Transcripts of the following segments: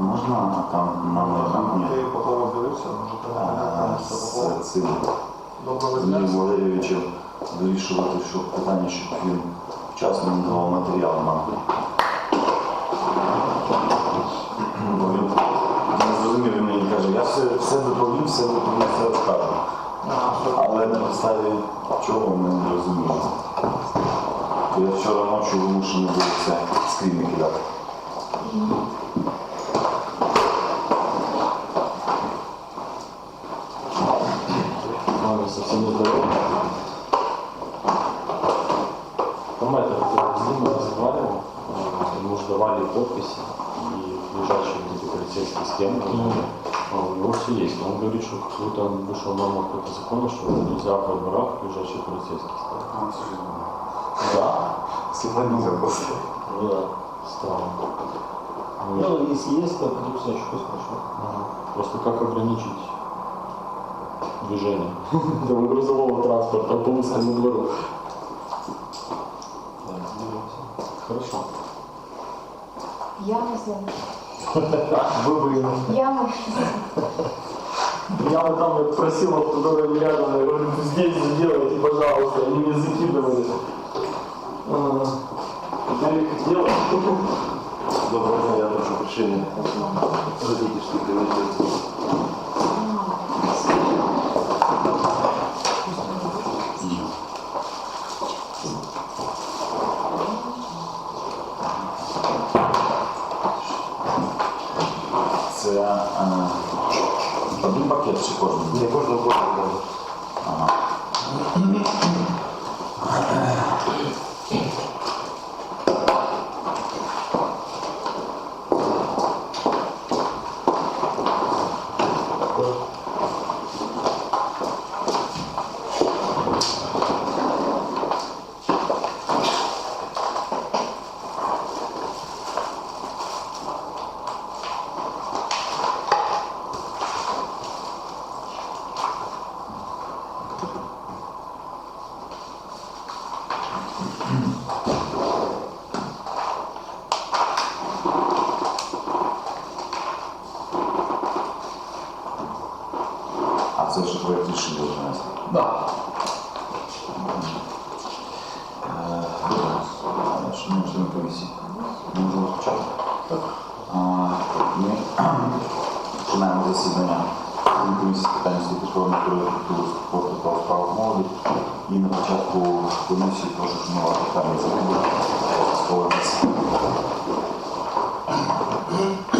Можна там на Ти Попова дивився, може е, з цим Валерійовичем вирішувати, щоб питання, щоб він вчасно не давав матеріал нам. Бо він не зрозумів, він мені каже, я все, все доповім, все доповім, все розкажу. Але на підставі чого ми не розуміємо. Я вчора ночі вимушений був це скріни кидати. Подписи и лежачие вот эти полицейские схемы. А У него все есть. Но он говорит, что как будто он вышел норма какого-то закона, что нельзя в барах лежачие полицейские ставить. Да? Сьогодні запустив. Ну да, странно. Ну, Ну, если есть, то потрясающе, пусть прошло. ага. Просто как ограничить движение грузового транспорта по узкому двору? Ями зелені. Выборы. Ями. Я вот там вот просил вот туда рядом, я говорю, здесь сделайте, пожалуйста, они мне закидывали. А, Теперь их делать. Доброго дня, я прошу прощения. Зайдите, что приведете. Oh.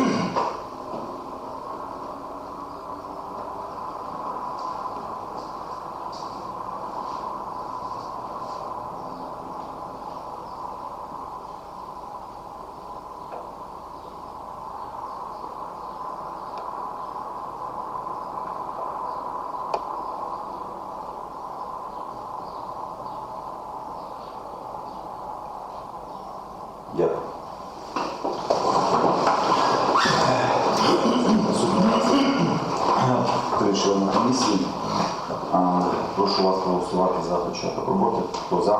Початок роботи. Хто за?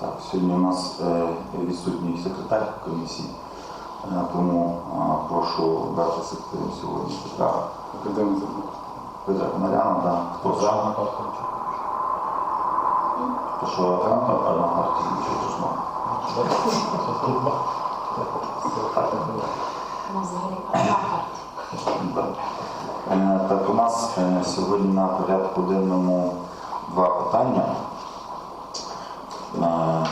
Так, сьогодні у нас е, відсутній секретар комісії, Е, тому а, прошу брати секретарем сьогодні Петра. Петра Комаряна, да. Хто за? То що одна партія, нічого страшного. У нас взагалі одна партія. Так. Е, у нас е, сьогодні на порядку денному два питання. Е,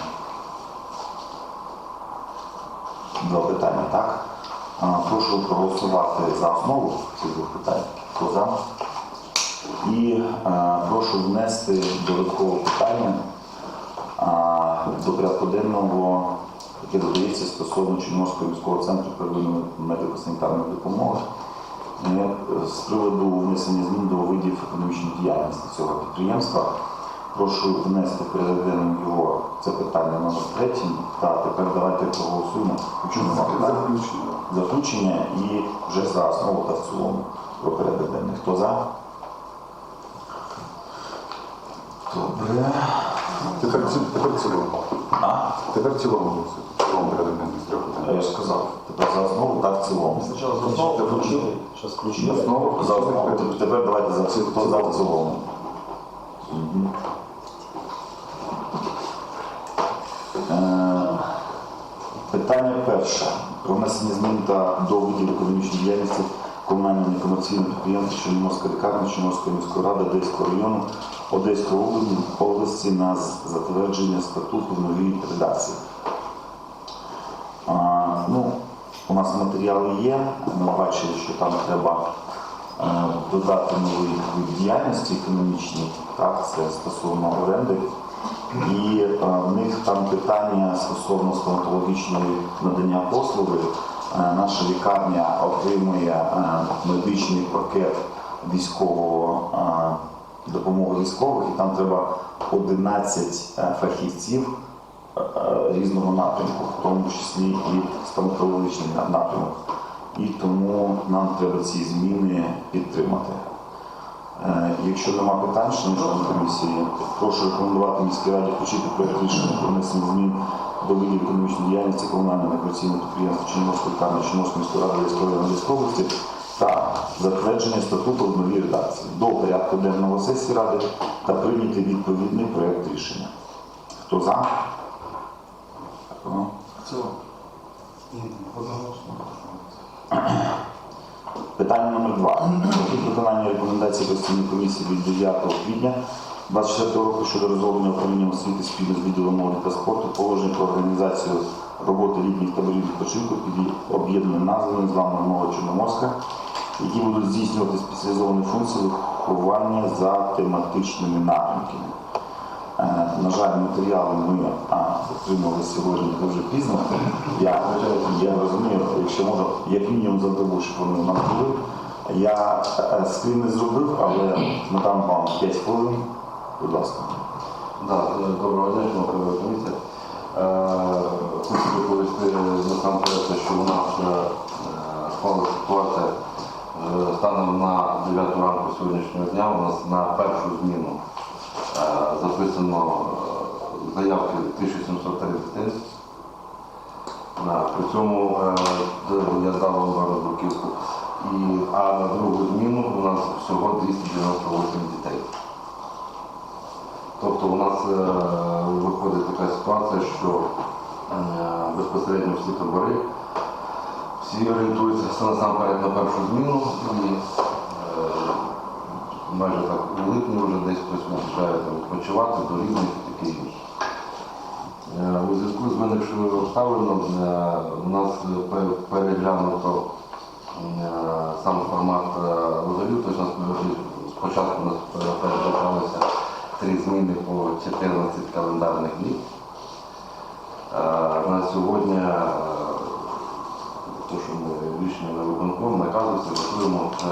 Два питання, так? Е, Прошу проголосувати за основу цих двох питань. Хто? І е, прошу внести додаткове питання до порядку денного, яке додається стосовно Чорноморського міського центру первинної медико-санітарної допомоги. Е, З приводу внесення змін до видів економічної діяльності цього підприємства. Прошу внести в його це питання номер третє. Та тепер давайте проголосуємо. Питань, за включення і вже за основу та в цілому про порядок. Хто за? Добре. Тепер, тепер в цілому. А? Тепер в цілому голосуємо. Цілому порядок денний з трьох питань. Я ж сказав, тепер за основу, так в цілому. Сначала за основу включили, сейчас включили. Основу за основу. Теп- Тепер давайте за всіх, хто за в цілому. Мгм. Е, Питання перше. Про внесення змін та до видів економічної діяльності комунального некомерційного підприємства Чорноморська лікарня Чорноморської міської ради Одеського району Одеської області, області на затвердження статуту в новій редакції. Ну, у нас матеріали є. Ми бачили, що там треба е, додати новий вид діяльності економічній, так, це стосовно оренди. І е, в них там питання стосовно стоматологічної надання послуги. Е, наша лікарня отримує медичний пакет військового допомоги військових, і там треба 11 е, фахівців різного напрямку, в тому числі і стоматологічний напрямок. І тому нам треба ці зміни підтримати. Е, Якщо нема питань, шановні комісії, прошу рекомендувати міській раді включити проект рішення про внесення змін до видів економічної діяльності комунального некомерційного підприємства Чорноморської лікарні Чорноморської міської ради Військової Англійської області та затвердження статуту в новій редакції до порядку денного сесії ради та прийняти відповідний проект рішення. Хто за? Дякую. Питання номер два. Виконання рекомендацій постійної комісії від 9 квітня 24 року щодо розроблення управління освіти спільно з відділом молоді та спорту положення про організацію роботи літніх таборів відпочинку під об'єднаною назвою «Зламна мова Чорноморська, які будуть здійснювати спеціалізовані функції виховання за тематичними напрямками. Е, На жаль, матеріали ми отримали сьогодні дуже пізно. Я, я розумію, якщо можна, як мінімум за добу, щоб вони нам були. Я е, скрін не зробив, але надам вам 5 хвилин. Будь ласка. Да, доброго дня, шановна комісія. Е, Хочу доповісти насамперед, що у нас склалася ситуація станом на 9 ранку сьогоднішнього дня. У нас на першу зміну записано е, заявки 1703 дитини. При цьому е, я здав вам зараз бруківку. І, а на другу зміну у нас всього 298 дітей. Тобто у нас е, виходить така ситуація, що безпосередньо всі табори, всі орієнтуються насамперед на першу зміну і майже так у липні вже десь хтось виїжджає відпочивати до рівних і таке інше. У зв'язку з виникшою обставиною е, у нас пе- переглянуто е, сам формат е, лагерю, тобто нас спочатку нас передбачалося три зміни по 14 календарних днів. На сьогодні, е, то, що ми рішення на виконком, наказується, готуємо це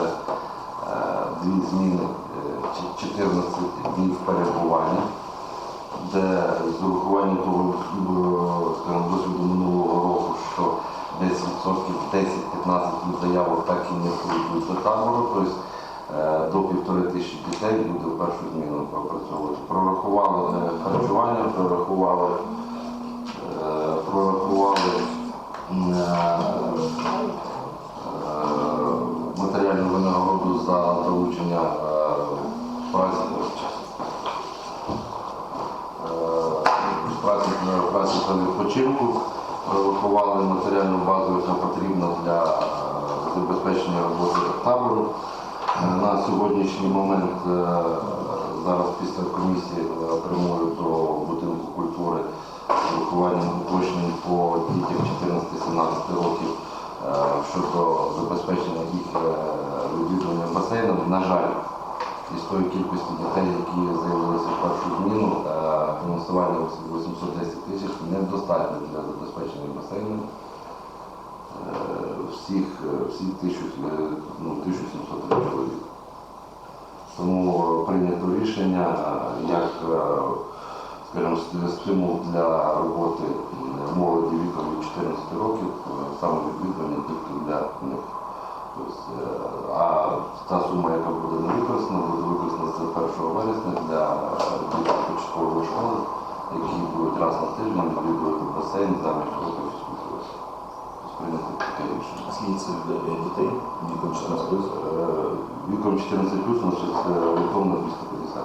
е, зміни, е, 14 днів перебування де з урахуванням того е, досвіду минулого року, що десь відсотків 10-15 заявок так і не прийдуть до табору, тобто е, до півтори тисячі дітей буде першу зміну пропрацьовувати. Прорахували е, харчування, прорахували, е, прорахували е, е, матеріальну винагороду за залучення е, праці праці, праці та відпочинку, прорахували матеріальну базу, яка потрібна для е, забезпечення роботи табору. Е, На сьогоднішній момент е, зараз після комісії е, прямую до будинку культури з урахуванням уточнень по дітям 14-17 років е, щодо забезпечення їх відвідування басейном. На жаль, із тої кількості дітей, які з'явилися в першу зміну, е, фінансування 810 тисяч недостатньо для забезпечення басейну е, всіх, е, всіх 1000, е, ну, 1703 чоловік. Тому прийнято рішення, як скажімо, стимул для роботи молоді віком від 14 років, саме відвідування тільки для них. Тобто, е, а та сума, яка буде не використана, буде використана з 1 вересня для дітей початкової школи, які будуть раз на тиждень відвідувати басейн замість років таке рішення. Скільки це е, дітей? Віком 14 плюс? Е, Віком 14 плюс, значить, е, орієнтовно 250.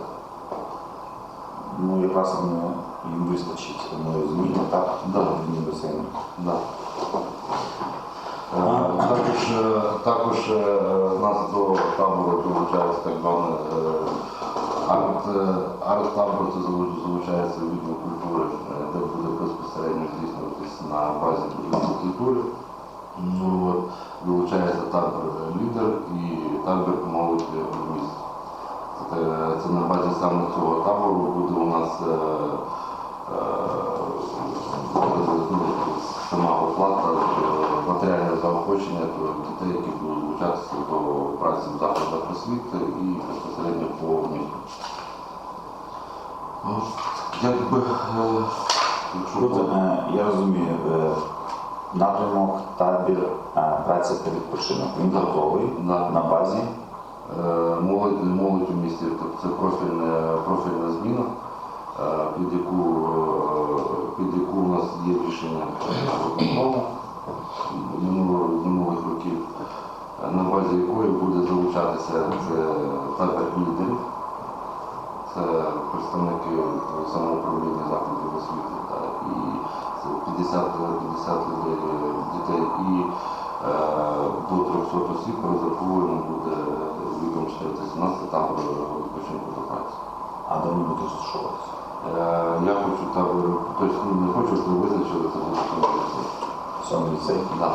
Ну, якраз воно їм вистачить. Ми зміни, так? Да. Басейни. Да. Також, е, також е, нас до табору долучається так зване е, арт, арт-табор, це залучається відділ культури, де буде безпосередньо здійснюватись на базі відділу культури. Ну, Долучається табор лідер і табір молодь в. Це, це на базі саме цього табору буде у нас е, е, сама оплата, матеріальне заохочення до дітей, які будуть долучатися до праці в закладах освіти і безпосередньо по місту. Ну, Якби, е, якщо е, я розумію, е, напрямок, табір, е, праця та відпочинок. Він готовий на базі. Е, Молодь, молодь у місті це профільна, профільна зміна, е, під яку, е, під яку у нас є рішення минулих років, на базі якої буде залучатися це табір лідерів, це представники самоуправління закладів освіти та, і 50, 50 людей, дітей. І е, до 300 осіб розраховуємо буде віком 417 там відпочинку до праці. А де вони будуть розташовуватися? Е, Я хочу табор, тобто ну, не хочу, щоб визначили, це буде Сьомий ліцей, Да.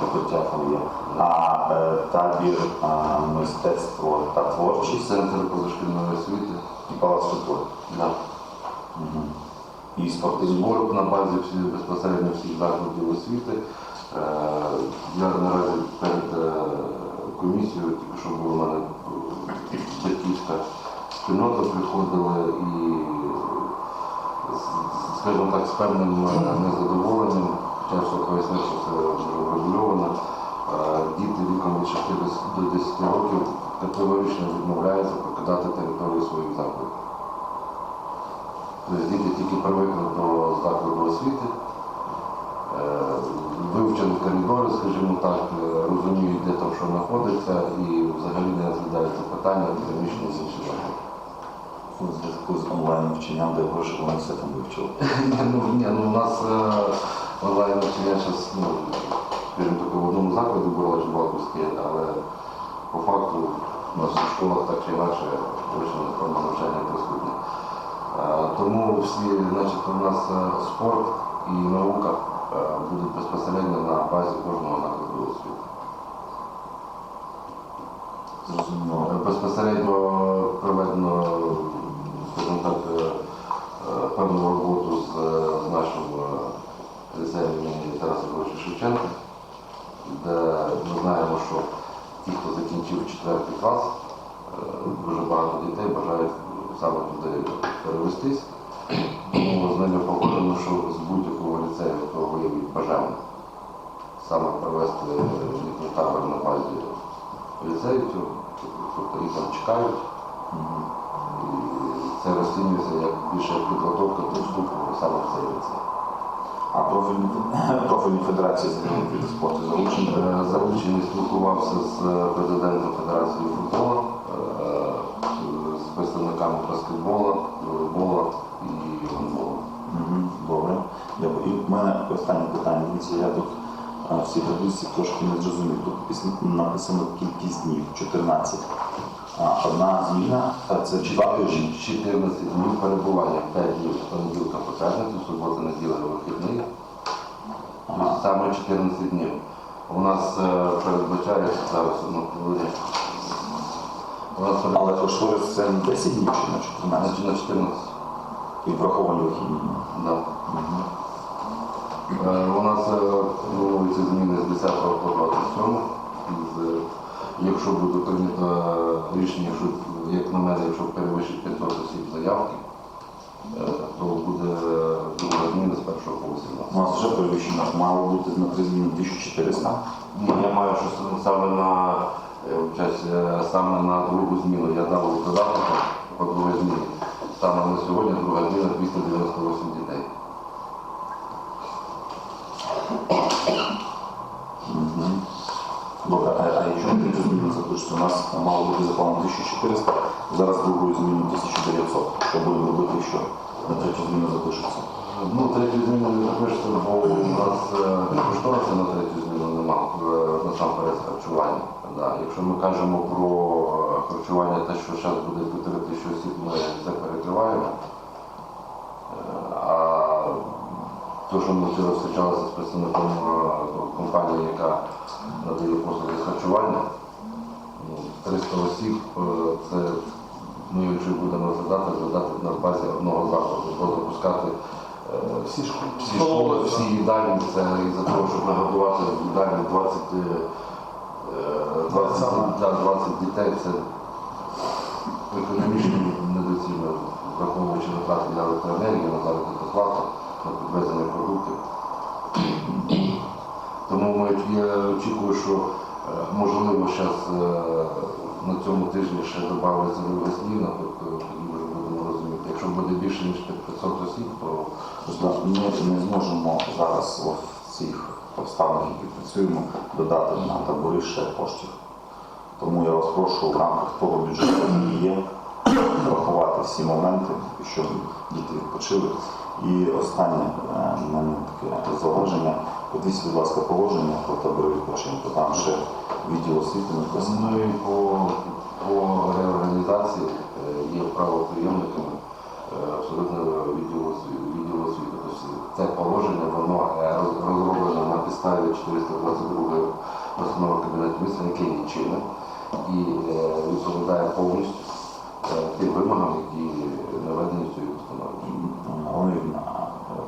покриття там є. А е, табір е, мистецтво та творчість Центр позашкільної освіти. і палац. Да. Мгм. І спортивні на базі всі, безпосередньо всіх закладів освіти. Е, Я наразі перед е, комісією, тільки що була в мене е, батьківська спільнота, приходили і, скажімо так, з певним е, незадоволенням, хоча все пояснив, що це вже врегульовано. Е, Діти віком від 6 до 10 років категорично відмовляються покидати територію своїх закладів. Тобто діти тільки привикли до закладу освіти, е, вивчили коридори, скажімо так, е, розуміють, де там що знаходиться, і взагалі не розглядаються питання переміщення з інших закладів. у зв'язку з онлайн навчанням, де гроші вони все там вивчили. Ну, ні, ну, у нас е, онлайн навчання зараз, ну, скажімо так, в одному закладі було Балківське, але по факту у нас в школах так чи інакше точно форма навчання присутня. Тому всі, значить, у нас е, спорт і наука е, будуть безпосередньо на базі кожного закладу освіти. Зрозуміло. Е, Безпосередньо проведено, скажімо так, певну роботу з нашим ліцеєм імені Тараса Григоровича Шевченка, де ми знаємо, що ті, хто закінчив 4 клас, е, дуже багато дітей бажають саме туди перевестись. Тому з ними погоджено, що з будь-якого ліцею, хто виявить бажання саме провести літній табор на базі ліцею, тобто їх там чекають. І це розцінюється як більше підготовка до вступу саме в цей ліцей. А профільні, федерації з спорту залучені? Е, Залучений спілкувався з президентом Федерації футболу, е, з представниками баскетболу, волейболу і гандболу. Добре. Дякую. І в мене останнє питання. Я тут е, в цій таблиці трошки не зрозумів. Тут написано кількість днів 14. А, одна зміна, це два тижні. 14 днів перебування, 5 днів понеділка по п'ятницю, субота, неділя, вихідний. Саме 14 днів. У нас е, передбачається зараз хвилину. Але кошторис це не 10 днів чи на 14? Значить, на 14. І враховані вихідні. дні. Да. Е, У нас е, плануються зміни з 10 по 27. З, е, Якщо буде прийнято рішення, що, як на мене, якщо перевищить 500 осіб заявки, е, то буде друга зміна з 1 по 18. У нас вже перевищено мало бути на три зміни 1400. Ні, я маю що саме на е, е, саме на другу зміну. Я дав додаток по другій зміні. Саме на сьогодні друга зміна 298 дітей. на третю зміну запишеться. У нас мало бути заплановано 1400, зараз другою зміну 1900. Що будемо робити, що на третю зміну запишеться? Ну, третю зміну не запишете, бо у нас е, кошторису на третю зміну нема е, насамперед харчування. Да. Якщо ми кажемо про е, харчування, те, що зараз буде півтори тисячі осіб, ми це перекриваємо. А те, що ми вчора зустрічалися з представником компанії, яка надає послуги харчування, 300 осіб, е, це ми якщо будемо розглядати, розглядати на базі одного закладу, бо запускати е, всі школи, всі, школи, всі їдальні, це із-за того, щоб нагодувати їдальні 20, е, е, 20, 20 дітей, це економічно недоцільно, враховуючи витрати для електроенергії, на заробітну плату, на підвезення продуктів. Тому ми, я очікую, що можливо зараз на цьому тижні ще друга зміна, тобто тоді вже будемо розуміти. Якщо буде більше ніж 500 осіб, то ми не зможемо зараз в цих обставинах, які працюємо, додати на табори ще коштів. Тому я вас прошу в рамках того бюджету, який є, врахувати всі моменти, щоб діти відпочили. І останнє е, в мене таке зауваження. Подивіться, будь ласка, положення про табори відпочинку. Там ще відділ освіти написано. Ну і по, по реорганізації е, є правоприємниками е, абсолютно відділу освіти. Освіти. Тобто це положення, воно е, розроблено на підставі 422 постанови Кабінету міністрів, яке є чинне і відповідає повністю тим вимогам, які наведені в цій постанові.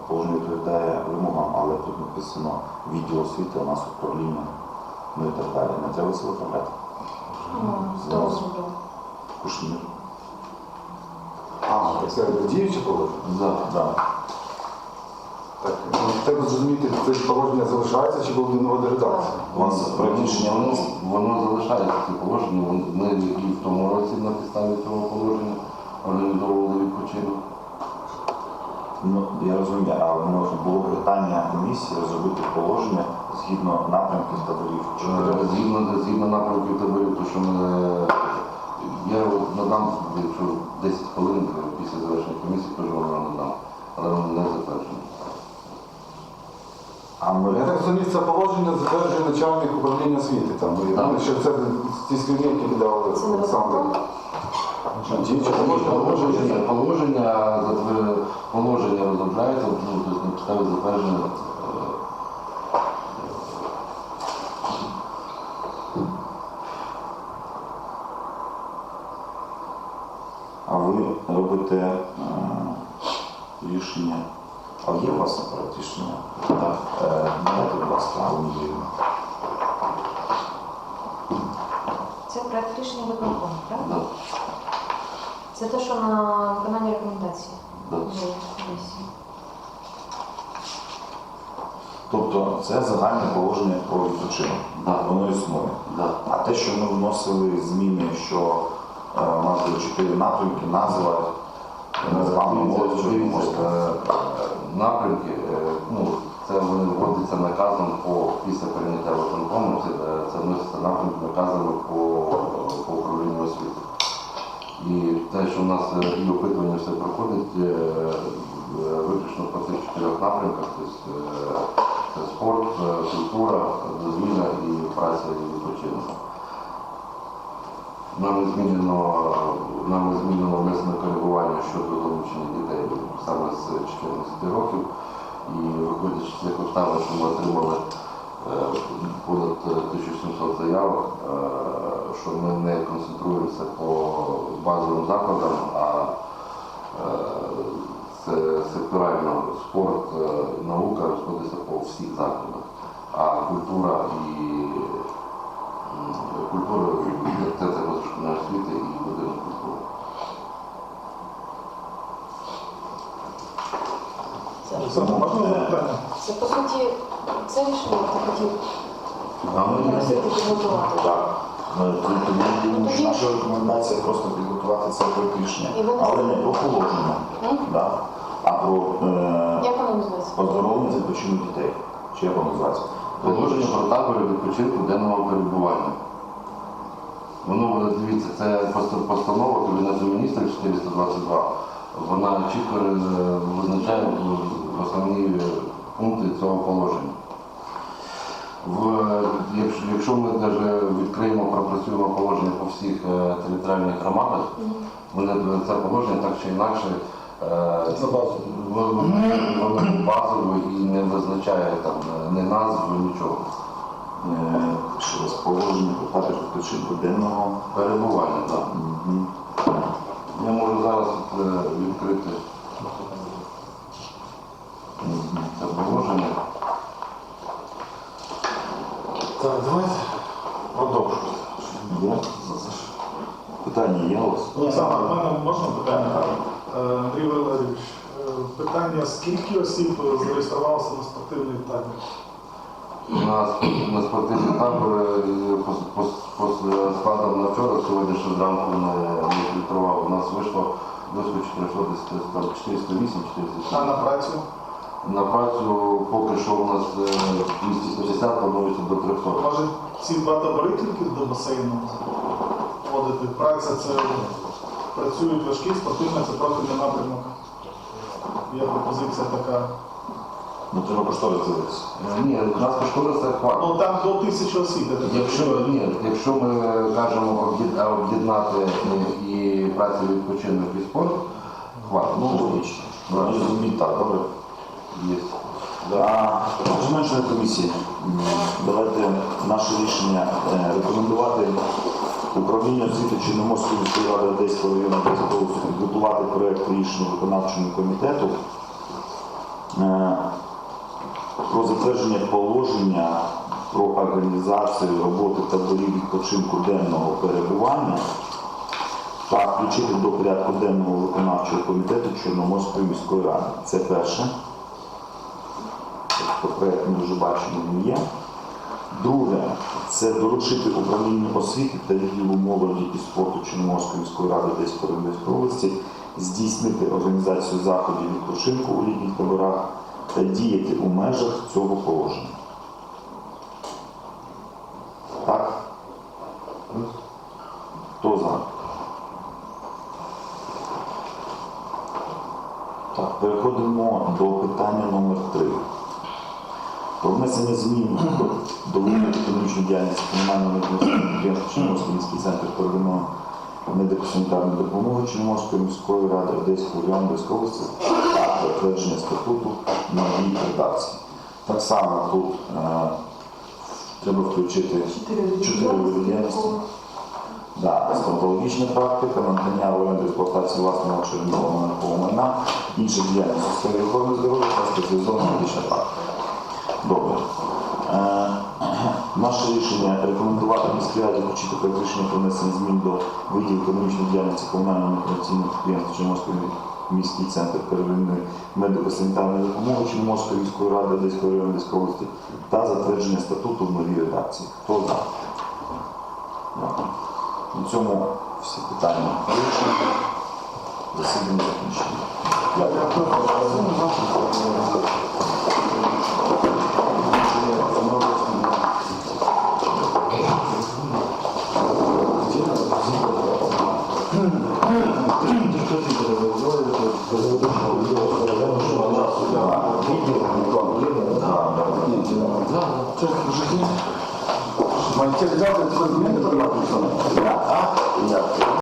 Воно положення відповідає вимогам, але тут написано відділ освіти, у нас управління, ну і так далі. Не треба це виправляти. Зробив? Кушнір. А, так це діюче положення? Да. Да. Так, ну, треба зрозуміти, це положення залишається чи буде нова редакція? У вас рішення Воно, воно залишається ці положення. Ми в тому році на підставі цього положення організовували відпочинок. Ну, я розумію, а воно ж було питання комісії розробити положення згідно напрямків таборів. Е, Згідно, згідно напрямків таборів, то що ми я от надам, якщо 10 хвилин після завершення комісії, теж вам надам, але воно не затверджено. А ми Я так розумію, це положення затверджує начальник управління освіти. Там, ну, що це ті скрівні, які видавали Це не Олександр. Положення, Положення, положення. розробляється, ну, тобто на підставі затвердження. е, а ви робите е, рішення. А є у вас проект рішення? Так. Е, Дайте, будь ласка, Юріївна. Це проект рішення виконкому, правда? Це те, що на виконання да. вже комісії. Тобто це загальне положення про відпочинок. Да. Воно існує. Да. А те, що ми вносили зміни, що е, у нас було чотири напрямки, назва, назвами молодь, що е, напрямки, е, ну, це вони вводяться наказом по після прийняття виконкому, це, е, це вноситься напрямки наказами по, по управлінню те, що в нас е, і опитування все проходить, е, виключно по цих чотирьох напрямках, тобто е, це спорт, культура, дозвілля і праця і відпочинок. Нами змінено, нами змінено внесено коригування щодо залучення дітей саме з 14 років. І виходячи з цих обставин, що ми отримали понад 1700 заявок, е, що ми не концентруємося по базовим закладам, а е, це секторально спорт, е, наука розходиться по всіх закладах. А культура і культура це це позашкільної освіти і будинок культури. Це по суті, це рішення я хотів підготувати. Так. Наша рекомендація просто підготувати це проект рішення, але не про положення, а про е, оздоровлення відпочинок дітей. Чи як воно називається? Положення про табори відпочинку денного перебування. Воно, дивіться, це постанова Кабінету міністрів 422. Вона чітко е, визначає е, основні пункти цього положення. В, якщо, якщо ми навіть відкриємо, пропрацюємо положення по всіх е, територіальних громадах, вони це положення так чи інакше е, воно базове і не визначає там е, ні назви, нічого. Е, Ще раз положення про відпочинку денного. Перебування, так. Я можу зараз от, е, відкрити це положення. Так, давайте продовжуємо. Є? Питання є у вас? Олександр, в мене можна питання? Е, Андрій Валерійович, е, питання, скільки осіб зареєструвалося на спортивний табір? У нас на спортивний табор е, по, по на вчора, сьогодні ще зранку не, не фільтрував. У нас вийшло близько 410, там 408, А на працю? На працю поки що у нас е, 260, планується до 300. Може, ці два табори тільки до басейну вводити? Праця це працюють важкі, спортивна це профільний напрямок. Є пропозиція така. Ну треба кошторис дивитися. Е, Ні, у нас кошторис це хватить. Ну там до тисячі осіб. Якщо, ні, якщо ми кажемо об'єд- об'єднати і працю відпочинок і спорт, хватить. Ну, логічно. Да. Розуміть так, добре. Є. А, Зменшення комісії. Давайте наше рішення е, рекомендувати управлінню освіти Чорноморської міської ради Одеського району Одеської підготувати проєкт рішення виконавчому комітету е, про затвердження положення про організацію роботи таборів відпочинку денного перебування та включити до порядку денного виконавчого комітету Чорноморської міської ради. Це перше. Тобто проєкт ми вже бачимо, він є. Друге, це доручити управлінню освіти та відділу молоді і спорту Чорноморської міської ради Одеської Рівненської області здійснити організацію заходів відпочинку у літніх таборах та діяти у межах цього положення. Так? Хто за? Так, переходимо до питання номер 3 Про внесення змін до вимог економічної діяльності комунального підприємства Чорноморський міський центр первинної медико-санітарної допомоги Чорноморської міської ради Одеського району Одеської області та затвердження статуту на новій редакції. Так само тут е, треба включити чотири діяльності. Да, стоматологічна практика, надання в оренду експлуатації власного чергового майна, інших діяльності в сфері охорони здоров'я та спеціалізована медична практика. Наше рішення рекомендувати міській раді включити проект рішення про внесення змін до видів економічної діяльності комунального некомерційного підприємства Чорноморської міський центр первинної медико-санітарної допомоги Чорноморської міської ради Одеської району Одеської області та затвердження статуту в новій редакції. Хто за? На цьому всі питання вирішені. Засідання закінчено. Дякую. Мальчик да. как зміни, то написано. Я, а? Я.